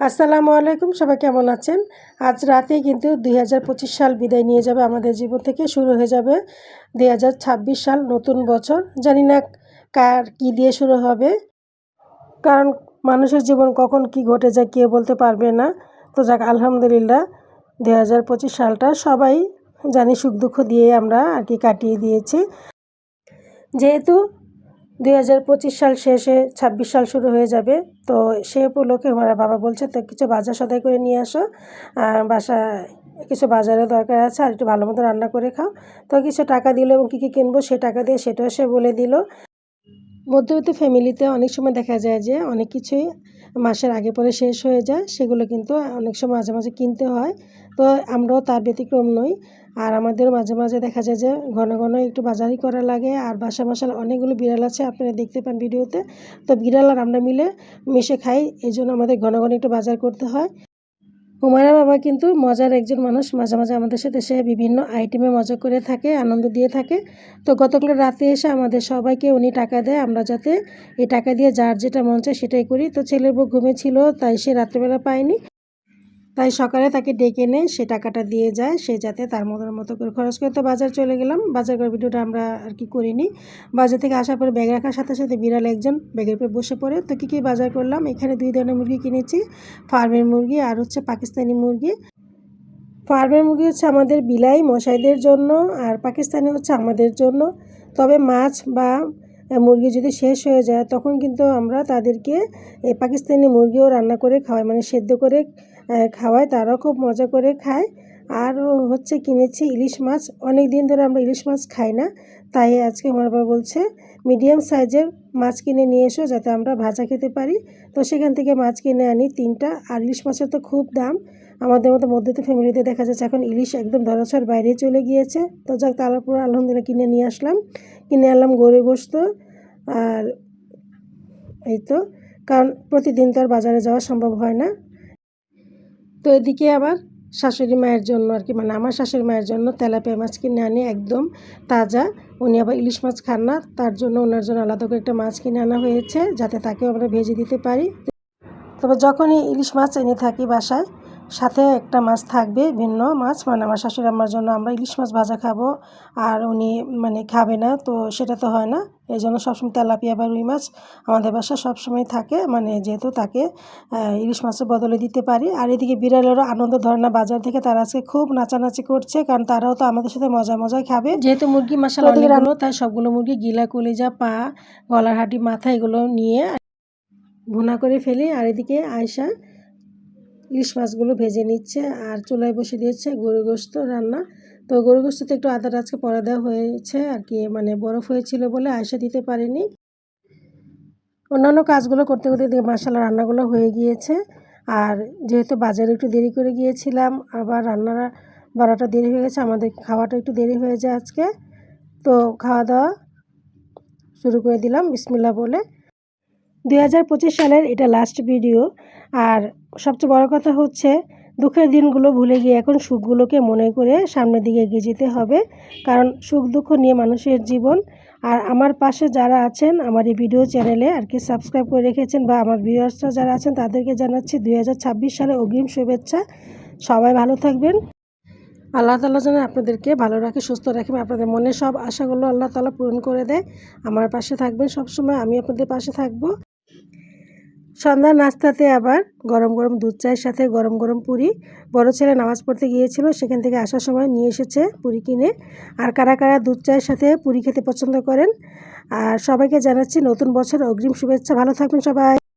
আসসালামু আলাইকুম, সবাই কেমন আছেন? আজ রাতে কিন্তু দুই হাজার পঁচিশ সাল বিদায় নিয়ে যাবে আমাদের জীবন থেকে, শুরু হয়ে যাবে দুই হাজার ছাব্বিশ সাল নতুন বছর। জানি না কার কী দিয়ে শুরু হবে, কারণ মানুষের জীবন কখন কি ঘটে যায় কে বলতে পারবে না। তো যাক, আলহামদুলিল্লাহ দু হাজার পঁচিশ সালটা সবাই জানি সুখ দুঃখ দিয়ে আমরা আর কি কাটিয়ে দিয়েছি। যেহেতু দুই হাজার পঁচিশ সাল শেষে, ছাব্বিশ সাল শুরু হয়ে যাবে। তো সে উপলক্ষে আমার বাবা বলছে, তো কিছু বাজার সদাই করে নিয়ে আসো। বাসা কিছু বাজারের দরকার আছে, আর একটু ভালো মতো রান্না করে খাও। তো কিছু টাকা দিল এবং কী কী কিনবো সে টাকা দিয়ে সেটাও সে বলে দিল। মধ্যবিত্ত ফ্যামিলিতে অনেক সময় দেখা যায় যে অনেক কিছুই মাসের আগে পরে শেষ হয়ে যায়, সেগুলো কিন্তু অনেক সময় মাঝে মাঝে কিনতে হয়। তো আমরাও তার ব্যতিক্রম নই। আর আমাদের মাঝে মাঝে দেখা যায় যে ঘন ঘন একটু বাজারই করা লাগে। আর বাসা বাসার অনেকগুলো বিড়াল আছে, আপনারা দেখতে পান ভিডিওতে। তো বিড়াল আর আমরা মিলে মিশে খাই, এই জন্য আমাদের ঘন ঘন একটু বাজার করতে হয়। হুমায়রা বাবা কিন্তু মজার একজন মানুষ। মাঝে মাঝে আমাদের সাথে সে বিভিন্ন আইটেমে মজা করে থাকে, আনন্দ দিয়ে থাকে। তো গতকাল রাতে এসে আমাদের সবাইকে উনি টাকা দেয়। আমরা যাতে এই টাকা দিয়ে যার যেটা মন চায় সেটাই করি। তো ছেলের বউ ঘুমেছিল তাই সে রাত্রেবেলা পায়নি। তাই সকালে তাকে ডেকে এনে সে টাকাটা দিয়ে যায়, সে যাতে তার মতো মতো করে খরচ করে তো বাজার চলে গেলাম। বাজার করে ভিডিওটা আমরা আর কি করিনি। বাজার থেকে আসার পরে ব্যাগ রাখার সাথে সাথে বিড়াল একজন ব্যাগের উপরে বসে পড়ে। তো কী কী বাজার করলাম? এখানে দুই ধরনের মুরগি কিনেছি। ফার্মের মুরগি আর হচ্ছে পাকিস্তানি মুরগি। ফার্মের মুরগি হচ্ছে আমাদের বিলাই মশাইদের জন্য আর পাকিস্তানি হচ্ছে আমাদের জন্য। তবে মাছ বা মুরগি যদি শেষ হয়ে যায়, তখন কিন্তু আমরা তাদেরকে পাকিস্তানি মুরগিও রান্না করে খাওয়াই মানে সেদ্ধ করে খাওয়াই তারাও খুব মজা করে খায়। আর হচ্ছে কিনেছি ইলিশ মাছ। অনেক দিন ধরে আমরা ইলিশ মাছ খাই না। তাই আজকে আমার বাবা বলছে, মিডিয়াম সাইজের মাছ কিনে নিয়ে এসো যাতে আমরা ভাজা খেতে পারি। তো সেখান থেকে মাছ কিনে আনি তিনটা। আর ইলিশ মাছের তো খুব দাম। আমাদের মতো মধ্যবিত্ত ফ্যামিলিতে দেখা যাচ্ছে এখন ইলিশ একদম ধরাছড় বাইরে চলে গিয়েছে। তো যাক, তারপর আলহামদুলিল্লাহ কিনে নিয়ে আসলাম। কিনে আনলাম গরু গোস্ত। আর এই তো, কারণ প্রতিদিন তো আর বাজারে যাওয়া সম্ভব হয় না। তো এদিকে আবার শাশুড়ি মায়ের জন্য আর কি মানে আমার শাশুড়ি মায়ের জন্য তেলাপিয়া মাছ কিনে আনি একদম তাজা। উনি আবার ইলিশ মাছ খান না, তার জন্য ওনার জন্য আলাদা করে একটা মাছ কিনে আনা হয়েছে, যাতে তাকেও আমরা ভেজে দিতে পারি। তবে যখনই ইলিশ মাছ এনে থাকি বাসায় সাথে একটা মাছ থাকবে ভিন্ন মাছ। মানে আমার শাশুড়ি আমার জন্য আমরা ইলিশ মাছ ভাজা খাব আর উনি মানে খাবে না তো সেটা তো হয় না। এই জন্য সবসময় তেলাপিয়া বা রুই মাছ আমাদের বাসা সবসময় থাকে। মানে যেহেতু তাকে ইলিশ মাছের বদলে দিতে পারি। আর এদিকে বিড়ালেরও আনন্দ ধরে না বাজার থেকে তারা আজকে খুব নাচানাচি করছে কারণ তারাও তো আমাদের সাথে মজা মজায় খাবে। যেহেতু মুরগি মশালা রান্না তাই সবগুলো মুরগি গিলা কলিজা পা গলার হাঁটি মাথা এগুলো নিয়ে ভুনা করে ফেলি। আর এদিকে আয়সা ইলিশ মাছগুলো ভেজে নিচ্ছে আর চুলায় বসে দিয়েছে গরু গোস্ত রান্না। তো গরু গোস্ততে একটু আদা আজকে পরে দেওয়া হয়েছে আর কি মানে বরফ হয়েছিল বলে আয়সা দিতে পারিনি। অন্যান্য কাজগুলো করতে করতে দিকে মশালা রান্নাগুলো হয়ে গিয়েছে। আর যেহেতু বাজারে একটু দেরি করে গিয়েছিলাম, আবার রান্নারা বারোটা দেরি হয়ে গেছে, আমাদের খাওয়াটা একটু দেরি হয়ে যায় আজকে। তো খাওয়া দাওয়া শুরু করে দিলাম বিসমিল্লা বলে। দুই হাজার পঁচিশ সালের এটা লাস্ট ভিডিও আর সবচেয়ে বড় কথা হচ্ছে, দুঃখের দিনগুলো ভুলে গিয়ে এখন সুখগুলোকে মনে করে সামনের দিকে এগিয়ে যেতে হবে। কারণ সুখ দুঃখ নিয়ে মানুষের জীবন। আর আমার পাশে যারা আছেন, আমার এই ভিডিও চ্যানেলে আর কি সাবস্ক্রাইব করে রেখেছেন বা আমার ভিউয়ার্সরা যারা আছেন, তাদেরকে জানাচ্ছি দুই হাজার ছাব্বিশ সালে অগ্রিম শুভেচ্ছা। সবাই ভালো থাকবেন। আল্লাহ তালা যেন আপনাদেরকে ভালো রাখে, সুস্থ রাখে আপনাদের মনে সব আশাগুলো আল্লাহ তালা পূরণ করে দেয়। আমার পাশে থাকবেন সবসময়, আমি আপনাদের পাশে থাকব। সন্ধ্যা নাস্তাতে আবার গরম গরম দুধ চায়ের সাথে গরম গরম পুরি। বড় ছেলে নামাজ পড়তে গিয়েছিল, সেখান থেকে আসার সময় নিয়ে এসেছে পুরি কিনে। আর কারা কারা দুধ চায়ের সাথে পুরি খেতে পছন্দ করেন? আর সবাইকে জানাচ্ছি নতুন বছর অগ্রিম শুভেচ্ছা। ভালো থাকবেন সবাই।